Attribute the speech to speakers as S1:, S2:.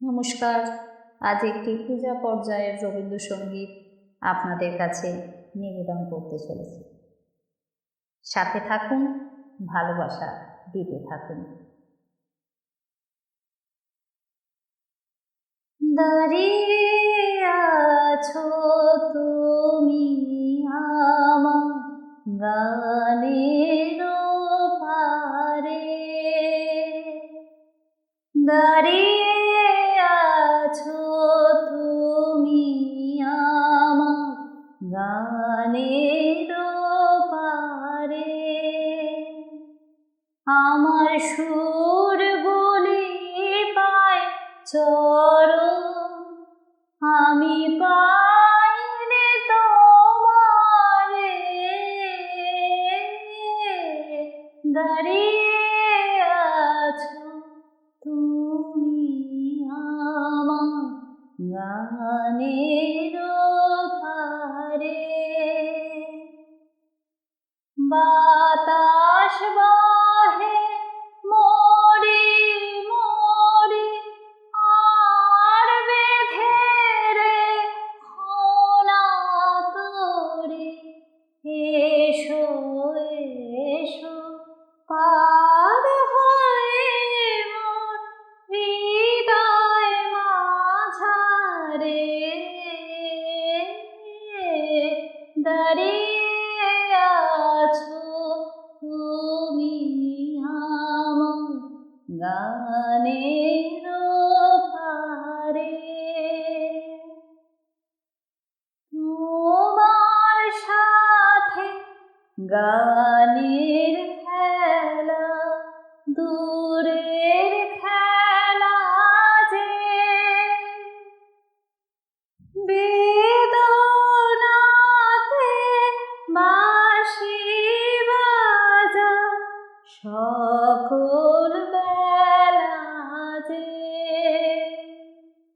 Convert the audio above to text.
S1: নমস্কার। আজ একটি পূজা পর্যায়ের রবীন্দ্রসঙ্গীত আপনাদের কাছে নিবেদন করতে চলেছি। সাথে থাকুন, ভালোবাসা দিতে থাকুন। দাঁড়িয়ে আছো তুমি আমার গানের পারে দাঁড়িয়ে গানের পারে। আমার সুর বলে পায় চরণ আমি পাইনি তোমারে। দাঁড়িয়ে আছো তুমি বাতাস বাহে, মরি মরি, আর বেঁধে রে খোনা তোরে এসো এসো, পার হয়ে মোর হৃদয় মাঝারে। দাঁড়িয়ে গানের পারে। তোমার সাথে গানের